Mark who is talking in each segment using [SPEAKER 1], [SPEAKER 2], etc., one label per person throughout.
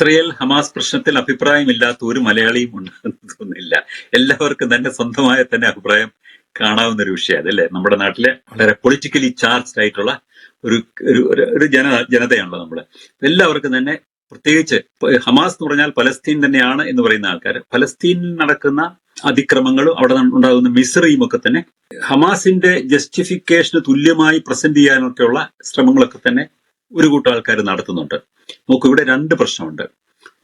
[SPEAKER 1] Israel Hamas പ്രശ്നത്തിൽ അഭിപ്രായമില്ലാത്ത ഒരു മലയാളിയും ഉണ്ടെന്ന് തോന്നുന്നില്ല എല്ലാവർക്കും തന്നെ സ്വന്തമായ തന്നെ അഭിപ്രായം കാണാവുന്ന ഒരു വിഷയം അതല്ലേ? നമ്മുടെ നാട്ടിലെ വളരെ പൊളിറ്റിക്കലി ചാർജ്ഡ് ആയിട്ടുള്ള ഒരു- ഒരു ജന ജനതയാണല്ലോ നമ്മൾ. എല്ലാവർക്കും തന്നെ പ്രത്യേകിച്ച് ഹമാസ് എന്ന് പറഞ്ഞാൽ പലസ്തീൻ തന്നെയാണ് എന്ന് പറയുന്ന ആൾക്കാർ. പലസ്തീനിൽ നടക്കുന്ന അതിക്രമങ്ങളും അവിടെ ഉണ്ടാകുന്ന മിസറിയും ഒക്കെ തന്നെ ഹമാസിന്റെ ജസ്റ്റിഫിക്കേഷന് തുല്യമായി പ്രസന്റ് ചെയ്യാനൊക്കെയുള്ള ശ്രമങ്ങളൊക്കെ തന്നെ ഒരു കൂട്ടം ആൾക്കാർ നടത്തുന്നുണ്ട്. നോക്കൂ ഇവിടെ രണ്ട് പ്രശ്നമുണ്ട്.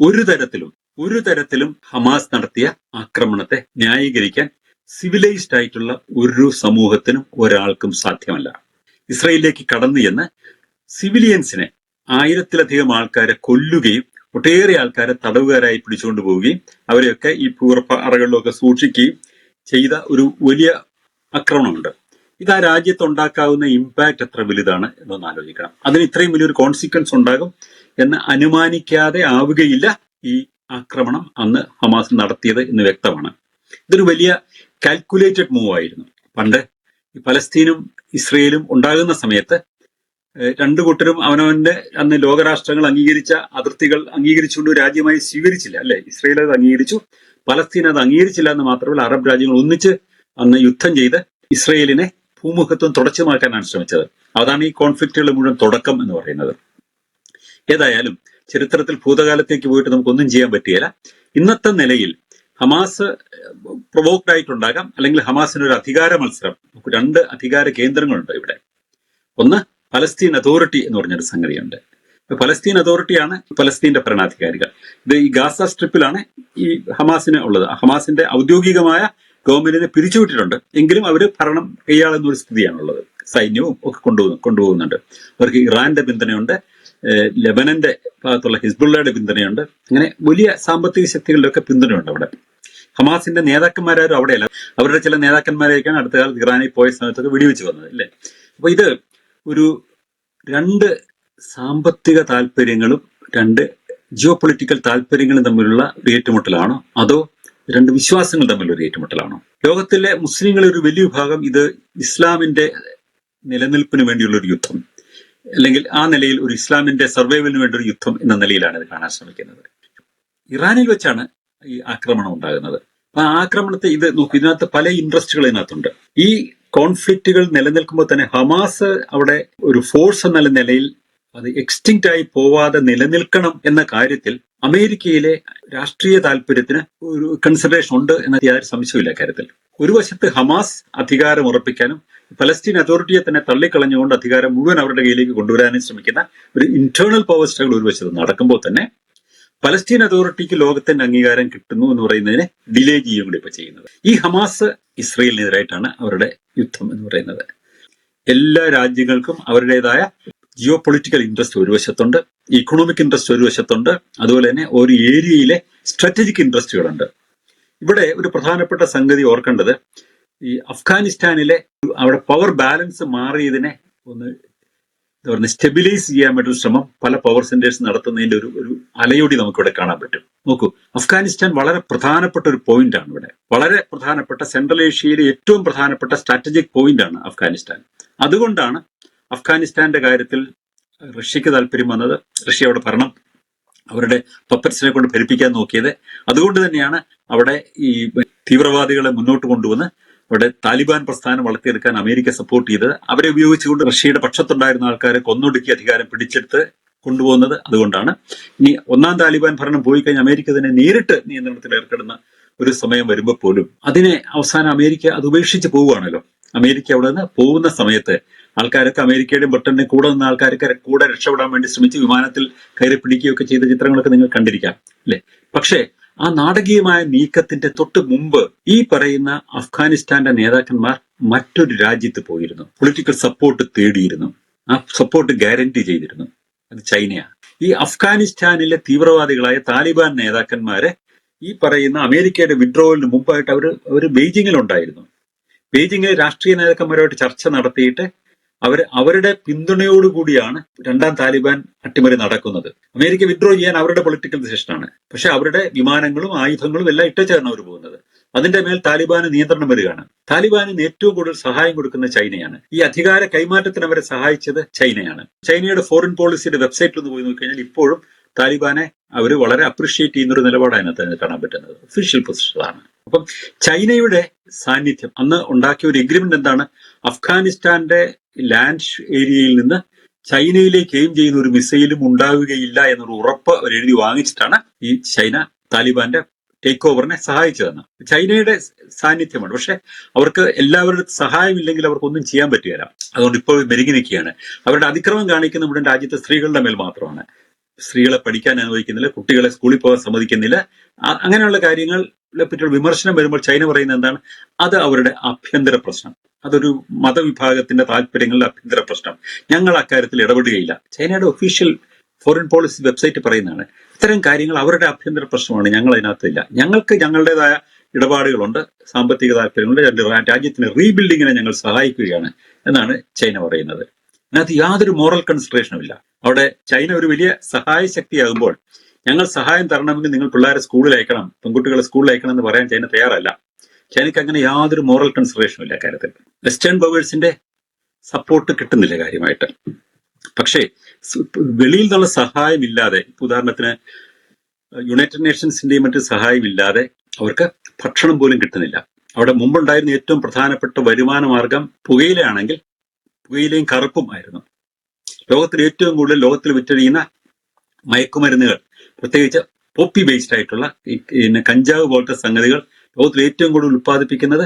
[SPEAKER 1] ഒരു തരത്തിലും ഒരു തരത്തിലും ഹമാസ് നടത്തിയ ആക്രമണത്തെ ന്യായീകരിക്കാൻ സിവിലൈസ്ഡ് ആയിട്ടുള്ള ഒരു സമൂഹത്തിനും ഒരാൾക്കും സാധ്യമല്ല. ഇസ്രയേലിലേക്ക് കടന്നു ചെന്ന് സിവിലിയൻസിനെ ആയിരത്തിലധികം ആൾക്കാരെ കൊല്ലുകയും ഒട്ടേറെ ആൾക്കാരെ തടവുകാരായി പിടിച്ചുകൊണ്ട് പോവുകയും അവരെയൊക്കെ ഈ പൂർപ്പ അറകളിലൊക്കെ സൂക്ഷിക്കുകയും ചെയ്ത ഒരു വലിയ ആക്രമണമുണ്ട്. ഇത് ആ രാജ്യത്ത് ഉണ്ടാക്കാവുന്ന ഇമ്പാക്ട് എത്ര വലുതാണ് എന്നൊന്ന് ആലോചിക്കണം. അതിന് ഇത്രയും വലിയൊരു കോൺസിക്വൻസ് ഉണ്ടാകും എന്ന് അനുമാനിക്കാതെ ആവുകയില്ല ഈ ആക്രമണം അന്ന് ഹമാസ് നടത്തിയത് എന്ന് വ്യക്തമാണ്. ഇതൊരു വലിയ കാൽക്കുലേറ്റഡ് മൂവ് ആയിരുന്നു. പണ്ട് ഈ പലസ്തീനും ഇസ്രയേലും ഉണ്ടാകുന്ന സമയത്ത് രണ്ടു കൂട്ടരും അവനവന്റെ അന്ന് ലോകരാഷ്ട്രങ്ങൾ അംഗീകരിച്ച അതിർത്തികൾ അംഗീകരിച്ചുകൊണ്ട് രാജ്യമായി സ്വീകരിച്ചില്ല അല്ലെ? ഇസ്രയേൽ അത് അംഗീകരിച്ചു. പലസ്തീൻ അത് അംഗീകരിച്ചില്ല എന്ന് മാത്രമല്ല അറബ് രാജ്യങ്ങൾ ഒന്നിച്ച് അന്ന് യുദ്ധം ചെയ്ത് ഇസ്രയേലിനെ ഭൂമുഖത്വം തുടച്ചു മാറ്റാനാണ് ശ്രമിച്ചത്. അതാണ് ഈ കോൺഫ്ലിക്റ്റുകൾ മുഴുവൻ തുടക്കം എന്ന് പറയുന്നത്. ഏതായാലും ചരിത്രത്തിൽ ഭൂതകാലത്തേക്ക് പോയിട്ട് നമുക്കൊന്നും ചെയ്യാൻ പറ്റുകയില്ല ഇന്നത്തെ നിലയിൽ ഹമാസ് പ്രൊവോക്ഡ് ആയിട്ടുണ്ടാകാം. അല്ലെങ്കിൽ ഹമാസിന് ഒരു അധികാര മത്സരം. നമുക്ക് രണ്ട് അധികാര കേന്ദ്രങ്ങളുണ്ട് ഇവിടെ. ഒന്ന് പലസ്തീൻ അതോറിറ്റി എന്ന് പറഞ്ഞൊരു സംഗതിയുണ്ട്. പലസ്തീൻ അതോറിറ്റിയാണ് പലസ്തീന്റെ ഭരണാധികാരികൾ. ഇത് ഈ ഗാസ സ്ട്രിപ്പിലാണ് ഈ ഹമാസിന് ഉള്ളത്. ഹമാസിന്റെ ഔദ്യോഗികമായ ഗവൺമെന്റിനെ പിരിച്ചുവിട്ടിട്ടുണ്ട്. എങ്കിലും അവർ ഭരണം കൈയാളുന്ന ഒരു സ്ഥിതിയാണുള്ളത്. സൈന്യവും ഒക്കെ കൊണ്ടുപോകുന്നു കൊണ്ടുപോകുന്നുണ്ട്. അവർക്ക് ഇറാന്റെ പിന്തുണയുണ്ട്. ലെബനന്റെ ഭാഗത്തുള്ള ഹിസ്ബുള്ളയുടെ പിന്തുണയുണ്ട്. അങ്ങനെ വലിയ സാമ്പത്തിക ശക്തികളുടെ ഒക്കെ പിന്തുണയുണ്ട് അവിടെ. ഹമാസിന്റെ നേതാക്കന്മാരാരും അവിടെയല്ല. അവരുടെ ചില നേതാക്കന്മാരെയൊക്കെയാണ് അടുത്ത കാലത്ത് ഇറാനിൽ പോയ സമയത്തൊക്കെ വെടിവെച്ച് വന്നത് അല്ലേ? അപ്പൊ ഇത് ഒരു രണ്ട് സാമ്പത്തിക താല്പര്യങ്ങളും രണ്ട് ജിയോ പൊളിറ്റിക്കൽ താല്പര്യങ്ങളും തമ്മിലുള്ള ഏറ്റുമുട്ടലാണോ? അതോ രണ്ട് വിശ്വാസങ്ങൾ തമ്മിലൊരു ഏറ്റുമുട്ടലാണോ? ലോകത്തിലെ മുസ്ലിങ്ങളെ ഒരു വലിയ വിഭാഗം ഇത് ഇസ്ലാമിന്റെ നിലനിൽപ്പിന് വേണ്ടിയുള്ള ഒരു യുദ്ധം അല്ലെങ്കിൽ ആ നിലയിൽ ഒരു ഇസ്ലാമിന്റെ സർവൈവലിന് വേണ്ടി ഒരു യുദ്ധം എന്ന നിലയിലാണ് ഇത് കാണാൻ ശ്രമിക്കുന്നത്. ഇറാനിൽ വെച്ചാണ് ഈ ആക്രമണം ഉണ്ടാകുന്നത്. അപ്പൊ ആ ആക്രമണത്തെ ഇത് നോക്കും ഇതിനകത്ത് പല ഇൻട്രസ്റ്റുകൾ ഇതിനകത്തുണ്ട്. ഈ കോൺഫ്ലിക്റ്റുകൾ നിലനിൽക്കുമ്പോൾ തന്നെ ഹമാസ് അവിടെ ഒരു ഫോഴ്സ് എന്ന നിലയിൽ അത് എക്സ്റ്റിങ്റ്റ് ആയി പോവാതെ നിലനിൽക്കണം എന്ന കാര്യത്തിൽ അമേരിക്കയിലെ രാഷ്ട്രീയ താല്പര്യത്തിന് ഒരു കൺസിഡറേഷൻ ഉണ്ട് എന്ന യാതൊരു സംശയമില്ല കാര്യത്തിൽ ഒരു വശത്ത് ഹമാസ് അധികാരം ഉറപ്പിക്കാനും പലസ്തീൻ അതോറിറ്റിയെ തന്നെ തള്ളിക്കളഞ്ഞുകൊണ്ട് അധികാരം മുഴുവൻ അവരുടെ കയ്യിലേക്ക് കൊണ്ടുവരാനും ശ്രമിക്കുന്ന ഒരു ഇന്റേണൽ പവർ സ്ട്രഗിൾ ഒരു വശത്ത് നടക്കുമ്പോൾ തന്നെ പലസ്തീൻ അതോറിറ്റിക്ക് ലോകത്തിന്റെ അംഗീകാരം കിട്ടുന്നു എന്ന് പറയുന്നതിനെ ഡിലേ ചെയ്യുകയും കൂടി ഇപ്പൊ ചെയ്യുന്നത്. ഈ ഹമാസ് ഇസ്രയേലിനെതിരായിട്ടാണ് അവരുടെ യുദ്ധം എന്ന് പറയുന്നത്. എല്ലാ രാജ്യങ്ങൾക്കും അവരുടേതായ ജിയോ പൊളിറ്റിക്കൽ ഇൻട്രസ്റ്റ് ഒരു വശത്തുണ്ട് ഇക്കണോമിക് ഇൻട്രസ്റ്റ് ഒരു വശത്തുണ്ട് അതുപോലെ തന്നെ ഒരു ഏരിയയിലെ സ്ട്രാറ്റജിക് ഇൻട്രസ്റ്റുകളുണ്ട് ഇവിടെ ഒരു പ്രധാനപ്പെട്ട സംഗതി ഓർക്കേണ്ടത് ഈ അഫ്ഗാനിസ്ഥാനിലെ അവിടെ പവർ ബാലൻസ് മാറിയതിനെ ഒന്ന് എന്താ പറയുക സ്റ്റെബിലൈസ് ചെയ്യാൻ പറ്റുന്ന ശ്രമം പല പവർ സെന്റേഴ്സ് നടത്തുന്നതിന്റെ ഒരു ഒരു അലയൊടി നമുക്കിവിടെ കാണാൻ പറ്റും. നോക്കൂ അഫ്ഗാനിസ്ഥാൻ വളരെ പ്രധാനപ്പെട്ട ഒരു പോയിന്റ് ആണ് ഇവിടെ. വളരെ പ്രധാനപ്പെട്ട സെൻട്രൽ ഏഷ്യയിലെ ഏറ്റവും പ്രധാനപ്പെട്ട സ്ട്രാറ്റജിക് പോയിന്റ് ആണ് അഫ്ഗാനിസ്ഥാൻ. അതുകൊണ്ടാണ് അഫ്ഗാനിസ്ഥാന്റെ കാര്യത്തിൽ റഷ്യക്ക് താല്പര്യം വന്നത് റഷ്യ അവിടെ ഭരണം അവരുടെ പപ്പറ്റ്സിനെ കൊണ്ട് ഭരിപ്പിക്കാൻ നോക്കിയത്. അതുകൊണ്ട് തന്നെയാണ് അവിടെ ഈ തീവ്രവാദികളെ മുന്നോട്ട് കൊണ്ടുവന്ന് അവിടെ താലിബാൻ പ്രസ്ഥാനം വളർത്തിയെടുക്കാൻ അമേരിക്ക സപ്പോർട്ട് ചെയ്തത്. അവരെ ഉപയോഗിച്ചുകൊണ്ട് റഷ്യയുടെ പക്ഷത്തുണ്ടായിരുന്ന ആൾക്കാരെ കൊന്നൊടുക്കി അധികാരം പിടിച്ചെടുത്ത് കൊണ്ടുപോകുന്നത് അതുകൊണ്ടാണ്. ഇനി ഒന്നാം താലിബാൻ ഭരണം പോയി കഴിഞ്ഞാൽ അമേരിക്ക തന്നെ നേരിട്ട് നിയന്ത്രണത്തിൽ ഏർപ്പെടുന്ന ഒരു സമയം വരുമ്പോൾ പോലും അതിനെ അവസാനം അമേരിക്ക അത് ഉപേക്ഷിച്ച് പോവുകയാണല്ലോ. അമേരിക്ക അവിടെ നിന്ന് പോകുന്ന സമയത്ത് ആൾക്കാരൊക്കെ അമേരിക്കയുടെയും ബ്രിട്ടന്റെയും കൂടെ നിന്ന ആൾക്കാരൊക്കെ കൂടെ രക്ഷപ്പെടാൻ വേണ്ടി ശ്രമിച്ച് വിമാനത്തിൽ കയറി പിടിക്കുകയൊക്കെ ചെയ്ത ചിത്രങ്ങളൊക്കെ നിങ്ങൾ കണ്ടിരിക്കാം അല്ലെ? പക്ഷേ ആ നാടകീയമായ നീക്കത്തിന്റെ തൊട്ട് മുമ്പ് ഈ പറയുന്ന അഫ്ഗാനിസ്ഥാന്റെ നേതാക്കന്മാർ മറ്റൊരു രാജ്യത്ത് പോയിരുന്നു. പൊളിറ്റിക്കൽ സപ്പോർട്ട് തേടിയിരുന്നു. ആ സപ്പോർട്ട് ഗ്യാരണ്ടി ചെയ്തിരുന്നു. അത് ചൈനയാണ്. ഈ അഫ്ഗാനിസ്ഥാനിലെ തീവ്രവാദികളായ താലിബാൻ നേതാക്കന്മാരെ ഈ പറയുന്ന അമേരിക്കയുടെ വിഡ്രോവലിന് മുമ്പായിട്ട് അവർ അവർ ബെയ്ജിങ്ങിൽ ഉണ്ടായിരുന്നു രാഷ്ട്രീയ നേതാക്കന്മാരുമായിട്ട് ചർച്ച നടത്തിയിട്ട് അവർ അവരുടെ പിന്തുണയോടുകൂടിയാണ് രണ്ടാം താലിബാൻ അട്ടിമറി നടക്കുന്നത്. അമേരിക്ക വിഡ്രോ ചെയ്യാൻ അവരുടെ പൊളിറ്റിക്കൽ ഡിസിഷനാണ്. പക്ഷെ അവരുടെ വിമാനങ്ങളും ആയുധങ്ങളും എല്ലാം ഇട്ടച്ചാണ് അവർ പോകുന്നത്. അതിന്റെ മേൽ താലിബാന് നിയന്ത്രണം വരികയാണ്. താലിബാനിന് ഏറ്റവും കൂടുതൽ സഹായം കൊടുക്കുന്ന ചൈനയാണ്. ഈ അധികാര കൈമാറ്റത്തിന് അവരെ സഹായിച്ചത് ചൈനയാണ്. ചൈനയുടെ ഫോറിൻ പോളിസിയുടെ വെബ്സൈറ്റിൽ ഒന്ന് പോയി നോക്കിക്കഴിഞ്ഞാൽ ഇപ്പോഴും താലിബാനെ അവർ വളരെ അപ്രീഷിയേറ്റ് ചെയ്യുന്ന ഒരു നിലപാടാണ് അതിനകത്ത് കാണാൻ പറ്റുന്നത്. ഒഫീഷ്യൽ പൊസിഷനാണ് അപ്പം ചൈനയുടെ സാന്നിധ്യം. അന്ന് ഉണ്ടാക്കിയ ഒരു എഗ്രിമെന്റ് എന്താണ്? അഫ്ഗാനിസ്ഥാന്റെ ലാൻഡ് ഏരിയയിൽ നിന്ന് ചൈനയിലേക്ക് എയിം ചെയ്യുന്ന ഒരു മിസൈലും ഉണ്ടാവുകയില്ല എന്നൊരു ഉറപ്പ് അവർ എഴുതി വാങ്ങിച്ചിട്ടാണ് ഈ ചൈന താലിബാന്റെ ടേക്ക് ഓവറിനെ സഹായിച്ചതെന്ന്. ചൈനയുടെ സാന്നിധ്യമാണ്. പക്ഷെ അവർക്ക് എല്ലാവരുടെ സഹായമില്ലെങ്കിൽ അവർക്കൊന്നും ചെയ്യാൻ പറ്റുകയില്ല. അതുകൊണ്ട് ഇപ്പോൾ മെരുങ്ങി നിൽക്കുകയാണ് അവരുടെ അതിക്രമം കാണിക്കുന്ന നമ്മുടെ രാജ്യത്തെ സ്ത്രീകളുടെ മേൽ മാത്രമാണ്. സ്ത്രീകളെ പഠിക്കാൻ അനുവദിക്കുന്നില്ല കുട്ടികളെ സ്കൂളിൽ പോകാൻ സമ്മതിക്കുന്നില്ല. അങ്ങനെയുള്ള കാര്യങ്ങളെ പറ്റിയുള്ള വിമർശനം വരുമ്പോൾ ചൈന പറയുന്നത് എന്താണ്? അത് അവരുടെ ആഭ്യന്തര പ്രശ്നം. അതൊരു മതവിഭാഗത്തിന്റെ താല്പര്യങ്ങളുടെ ആഭ്യന്തര പ്രശ്നം. ഞങ്ങൾ അക്കാര്യത്തിൽ ഇടപെടുകയില്ല. ചൈനയുടെ ഒഫീഷ്യൽ ഫോറിൻ പോളിസി വെബ്സൈറ്റ് പറയുന്നതാണ് ഇത്തരം കാര്യങ്ങൾ അവരുടെ ആഭ്യന്തര പ്രശ്നമാണ് ഞങ്ങൾ അതിനകത്തില്ല. ഞങ്ങൾക്ക് ഞങ്ങളുടേതായ ഇടപാടുകളുണ്ട് സാമ്പത്തിക താല്പര്യങ്ങളുണ്ട് രാജ്യത്തിന് റീബിൽഡിങ്ങിനെ ഞങ്ങൾ സഹായിക്കുകയാണ് എന്നാണ് ചൈന പറയുന്നത്. അതിനകത്ത് യാതൊരു മോറൽ കൺസിഡറേഷനും ഇല്ല. അവിടെ ചൈന ഒരു വലിയ സഹായ ശക്തിയാകുമ്പോൾ ഞങ്ങൾ സഹായം തരണമെങ്കിൽ നിങ്ങൾ പിള്ളേരെ സ്കൂളിൽ അയക്കണം പെൺകുട്ടികളെ സ്കൂളിൽ അയക്കണം എന്ന് പറയാൻ ചൈന തയ്യാറല്ല. ചൈനയ്ക്ക് അങ്ങനെ യാതൊരു മോറൽ കൺസിഡറേഷനും ഇല്ല കാര്യത്തിൽ വെസ്റ്റേൺ പവേഴ്സിന്റെ സപ്പോർട്ട് കിട്ടുന്നില്ല കാര്യമായിട്ട്. പക്ഷേ വെളിയിൽ നിന്നുള്ള സഹായമില്ലാതെ ഉദാഹരണത്തിന് യുണൈറ്റഡ് നേഷൻസിന്റെയും മറ്റു സഹായമില്ലാതെ അവർക്ക് ഭക്ഷണം പോലും കിട്ടുന്നില്ല. അവിടെ മുമ്പുണ്ടായിരുന്ന ഏറ്റവും പ്രധാനപ്പെട്ട വരുമാന മാർഗം പുകയിലയാണെങ്കിൽ പുകയിലയും കറുപ്പും ആയിരുന്നു ലോകത്തിൽ ഏറ്റവും കൂടുതൽ ലോകത്തിൽ വിറ്റഴിയുന്ന മയക്കുമരുന്നുകൾ പ്രത്യേകിച്ച് പോപ്പി ബേസ്ഡ് ആയിട്ടുള്ള പിന്നെ കഞ്ചാവ് പോലത്തെ സംഗതികൾ ലോകത്തിൽ ഏറ്റവും കൂടുതൽ ഉത്പാദിപ്പിക്കുന്നത്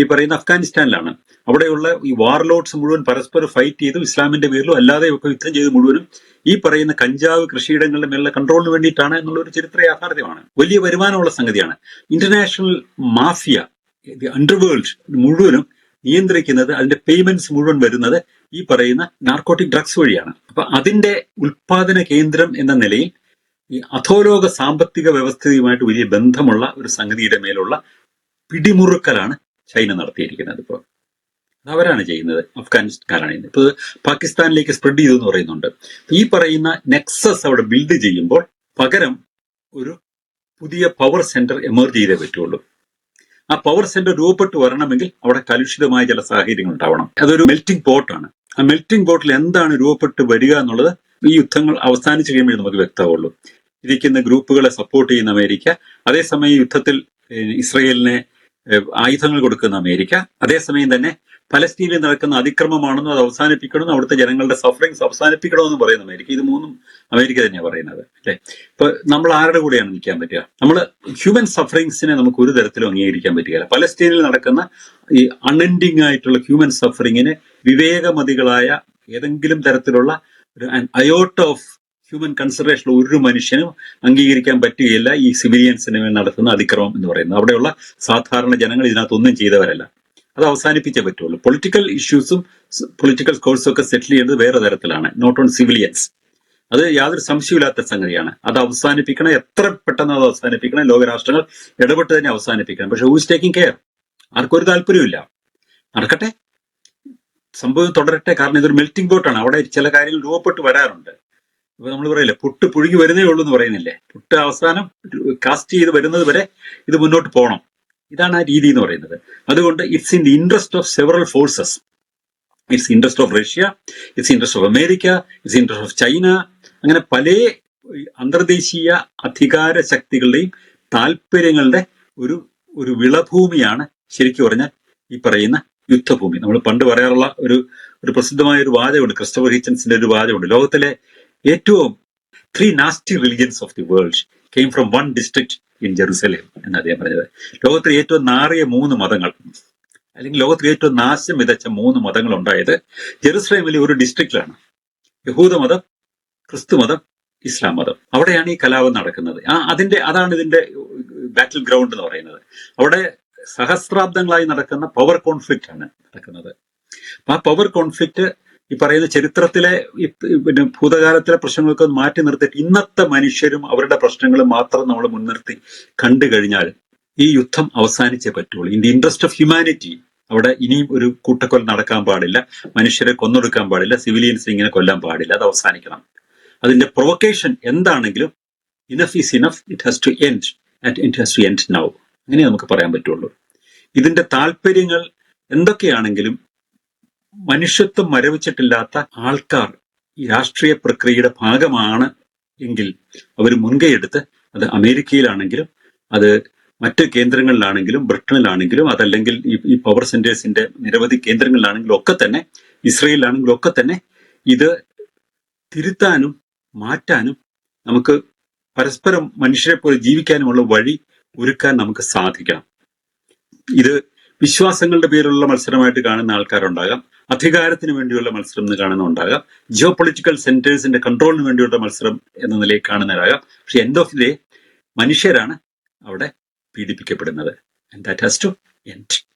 [SPEAKER 1] ഈ പറയുന്ന അഫ്ഗാനിസ്ഥാനിലാണ്. അവിടെയുള്ള ഈ വാർലോഡ്സ് മുഴുവൻ പരസ്പരം ഫൈറ്റ് ചെയ്തും ഇസ്ലാമിന്റെ പേരിലും അല്ലാതെയും ഒക്കെ യുദ്ധം ചെയ്ത് മുഴുവനും ഈ പറയുന്ന കഞ്ചാവ് കൃഷിയിടങ്ങളുടെ മേലുള്ള കൺട്രോളിന് വേണ്ടിയിട്ടാണ് എന്നുള്ള ഒരു ചരിത്ര യാഥാർത്ഥ്യമാണ്. വലിയ വരുമാനമുള്ള സംഗതിയാണ്. ഇന്റർനാഷണൽ മാഫിയ അണ്ടർവേൾഡ് മുഴുവനും നിയന്ത്രിക്കുന്നത് അതിന്റെ പേയ്മെന്റ്സ് മുഴുവൻ വരുന്നത് ഈ പറയുന്ന നാർക്കോട്ടിക് ഡ്രഗ്സ് വഴിയാണ്. അപ്പൊ അതിന്റെ ഉൽപാദന കേന്ദ്രം എന്ന നിലയിൽ ഈ അധോലോക സാമ്പത്തിക വ്യവസ്ഥയുമായിട്ട് വലിയ ബന്ധമുള്ള ഒരു സംഗതിയുടെ മേലുള്ള പിടിമുറുക്കലാണ് ചൈന നടത്തിയിരിക്കുന്നത് ഇപ്പോൾ അവരാണ് ചെയ്യുന്നത്. അഫ്ഗാനിസ്ഥാനാണ് ചെയ്യുന്നത്. ഇപ്പൊ പാകിസ്ഥാനിലേക്ക് സ്പ്രെഡ് ചെയ്തു എന്ന് പറയുന്നുണ്ട്. ഈ പറയുന്ന നെക്സസ് അവിടെ ബിൽഡ് ചെയ്യുമ്പോൾ പകരം ഒരു പുതിയ പവർ സെന്റർ എമർജ് ചെയ്തേ പറ്റുള്ളൂ. ആ പവർ സെന്റർ രൂപപ്പെട്ട് വരണമെങ്കിൽ അവിടെ കലുഷിതമായ ചില സാഹചര്യങ്ങൾ ഉണ്ടാവണം. അതൊരു മെൽറ്റിംഗ് പോട്ടാണ് ആ മെൽറ്റിംഗ് പോട്ടിൽ എന്താണ് രൂപപ്പെട്ട് വരിക എന്നുള്ളത് ഈ യുദ്ധങ്ങൾ അവസാനിച്ചു കഴിയുമ്പോൾ നമുക്ക് വ്യക്തമാവുള്ളൂ. ഇരിക്കുന്ന ഗ്രൂപ്പുകളെ സപ്പോർട്ട് ചെയ്യുന്ന അമേരിക്ക അതേസമയം യുദ്ധത്തിൽ ഇസ്രയേലിനെ ആയുധങ്ങൾ കൊടുക്കുന്ന അമേരിക്ക അതേസമയം തന്നെ പലസ്തീനിൽ നടക്കുന്ന അതിക്രമമാണെന്നും അത് അവസാനിപ്പിക്കണമെന്നും അവിടുത്തെ ജനങ്ങളുടെ സഫറിങ്സ് അവസാനിപ്പിക്കണമെന്നും പറയുന്ന അമേരിക്ക. ഇത് മൂന്നും അമേരിക്ക തന്നെയാണ് പറയുന്നത്. അല്ലെ? ഇപ്പൊ നമ്മൾ ആരുടെ കൂടെയാണ് നിൽക്കാൻ പറ്റുക? നമ്മൾ ഹ്യൂമൻ സഫറിങ്സിനെ നമുക്ക് ഒരു തരത്തിലും അംഗീകരിക്കാൻ പറ്റുകയില്ല. പലസ്തീനിൽ നടക്കുന്ന ഈ അൺഎൻഡിങ് ആയിട്ടുള്ള ഹ്യൂമൻ സഫറിങ്ങിനെ വിവേകമതികളായ ഏതെങ്കിലും തരത്തിലുള്ള ഒരു അയോട്ട് ഓഫ് ഹ്യൂമൻ കൺസിഡറേഷൻ ഒരു മനുഷ്യനും അംഗീകരിക്കാൻ പറ്റുകയില്ല ഈ സിവിലിയൻസിന് നടത്തുന്ന അതിക്രമം എന്ന് പറയുന്നത്. അവിടെയുള്ള സാധാരണ ജനങ്ങൾ ഇതിനകത്തൊന്നും ചെയ്തവരല്ല. അത് അവസാനിപ്പിച്ചേ പറ്റുള്ളൂ. പൊളിറ്റിക്കൽ ഇഷ്യൂസും പൊളിറ്റിക്കൽ സ്കോഴ്സും ഒക്കെ സെറ്റിൽ ചെയ്യുന്നത് വേറെ തരത്തിലാണ്. നോട്ട് ഓൺ സിവിലിയൻസ് അത് യാതൊരു സംശയമില്ലാത്ത സംഗതിയാണ്. അത് അവസാനിപ്പിക്കണം. എത്ര പെട്ടെന്ന് അത് അവസാനിപ്പിക്കണം. ലോകരാഷ്ട്രങ്ങൾ ഇടപെട്ട് തന്നെ അവസാനിപ്പിക്കണം. പക്ഷെ ഹൂസ് ടേക്കിംഗ് കെയർ ആർക്കൊരു താല്പര്യമില്ല നടക്കട്ടെ. സംഭവം തുടരട്ടെ. കാരണം ഇതൊരു മെൽറ്റിംഗ് പോട്ടാണ് അവിടെ ചില കാര്യങ്ങൾ രൂപപ്പെട്ട് വരാറുണ്ട്. ഇപ്പൊ നമ്മൾ പറയില്ലേ പുട്ട് പുഴുകി വരുന്നേ ഉള്ളൂ എന്ന് പറയുന്നില്ലേ? പുട്ട് അവസാനം കാസ്റ്റ് ചെയ്ത് വരുന്നത് വരെ ഇത് മുന്നോട്ട് പോകണം. ഇതാണ് ആ രീതി എന്ന് പറയുന്നത്. അതുകൊണ്ട് it's in the interest of several forces it's interest of Russia it's interest of America it's interest of China അങ്ങനെ പല അന്തർദേശീയ അധികാര ശക്തികളുടെയും താല്പര്യങ്ങളുടെ ഒരു ഒരു വിളഭൂമിയാണ് ശരിക്കും പറഞ്ഞാൽ ഈ പറയുന്ന യുദ്ധഭൂമി. നമ്മൾ പണ്ട് പറയാറുള്ള ഒരു ഒരു പ്രസിദ്ധമായ ഒരു വാചകമുണ്ട്. ക്രിസ്റ്റഫർ ഹിച്ചൻസിന്റെ ഒരു വാചകമുണ്ട്. ലോകത്തിലെ ഏറ്റവും three nasty religions of the world came from one district in Jerusalem എന്ന് അദ്ദേഹം പറഞ്ഞത്. ലോകത്തിലെ ഏറ്റവും നാറിയ മൂന്ന് മതങ്ങൾ അല്ലെങ്കിൽ ലോകത്തിലെ ഏറ്റവും നാശം വിതച്ച മൂന്ന് മതങ്ങൾ ഉണ്ടായത് ജെറുസലേമിലെ ഒരു ഡിസ്ട്രിക്റ്റിലാണ് യഹൂദമതം ക്രിസ്തുമതം ഇസ്ലാം മതം. അവിടെയാണ് ഈ കലാപം നടക്കുന്നത്. ആ അതിന്റെ അതാണ് ഇതിന്റെ ബാറ്റിൽ ഗ്രൗണ്ട് എന്ന് പറയുന്നത്. അവിടെ സഹസ്രാബ്ദങ്ങളായി നടക്കുന്ന പവർ കോൺഫ്ലിക്റ്റ് ആണ് നടക്കുന്നത്. അപ്പൊ ആ പവർ കോൺഫ്ലിക്റ്റ് ഈ പറയുന്ന ചരിത്രത്തിലെ പിന്നെ ഭൂതകാലത്തിലെ പ്രശ്നങ്ങളൊക്കെ മാറ്റി നിർത്തിയിട്ട് ഇന്നത്തെ മനുഷ്യരും അവരുടെ പ്രശ്നങ്ങൾ മാത്രം നമ്മൾ മുൻനിർത്തി കണ്ടു കഴിഞ്ഞാൽ ഈ യുദ്ധം അവസാനിച്ചേ പറ്റുള്ളൂ. In the interest of humanity അവിടെ ഇനിയും ഒരു കൂട്ടക്കൊല നടക്കാൻ പാടില്ല. മനുഷ്യരെ കൊന്നൊടുക്കാൻ പാടില്ല. സിവിലിയൻസ് ഇങ്ങനെ കൊല്ലാൻ പാടില്ല. അത് അവസാനിക്കണം. അതിന്റെ പ്രൊവക്കേഷൻ എന്താണെങ്കിലും enough is enough it has to end and it has to end now അങ്ങനെ നമുക്ക് പറയാൻ പറ്റുള്ളൂ. ഇതിന്റെ താല്പര്യങ്ങൾ എന്തൊക്കെയാണെങ്കിലും മനുഷ്യത്വം മരവിച്ചിട്ടില്ലാത്ത ആൾക്കാർ ഈ രാഷ്ട്രീയ പ്രക്രിയയുടെ ഭാഗമാണ് എങ്കിൽ അവർ മുൻകൈയെടുത്ത് അത് അമേരിക്കയിലാണെങ്കിലും അത് മറ്റ് കേന്ദ്രങ്ങളിലാണെങ്കിലും ബ്രിട്ടനിലാണെങ്കിലും അതല്ലെങ്കിൽ ഈ ഈ പവർ സെന്റേഴ്സിന്റെ നിരവധി കേന്ദ്രങ്ങളിലാണെങ്കിലും ഒക്കെ തന്നെ ഇസ്രയേലിലാണെങ്കിലും ഒക്കെ തന്നെ ഇത് തിരുത്താനും മാറ്റാനും നമുക്ക് പരസ്പരം മനുഷ്യരെ പോലെ ജീവിക്കാനുമുള്ള വഴി ഒരുക്കാൻ നമുക്ക് സാധിക്കണം. ഇത് വിശ്വാസങ്ങളുടെ പേരിലുള്ള മത്സരമായിട്ട് കാണുന്ന ആൾക്കാരുണ്ടാകാം. അധികാരത്തിന് വേണ്ടിയുള്ള മത്സരം എന്ന് കാണുന്ന ഉണ്ടാകാം ജിയോ പൊളിറ്റിക്കൽ സെന്റേഴ്സിന്റെ കൺട്രോളിന് വേണ്ടിയുള്ള മത്സരം എന്ന നിലയിൽ കാണുന്നവരാകാം. പക്ഷെ എൻഡ് ഓഫ് ദി ഡേ മനുഷ്യരാണ് അവിടെ പീഡിപ്പിക്കപ്പെടുന്നത്. And that has to end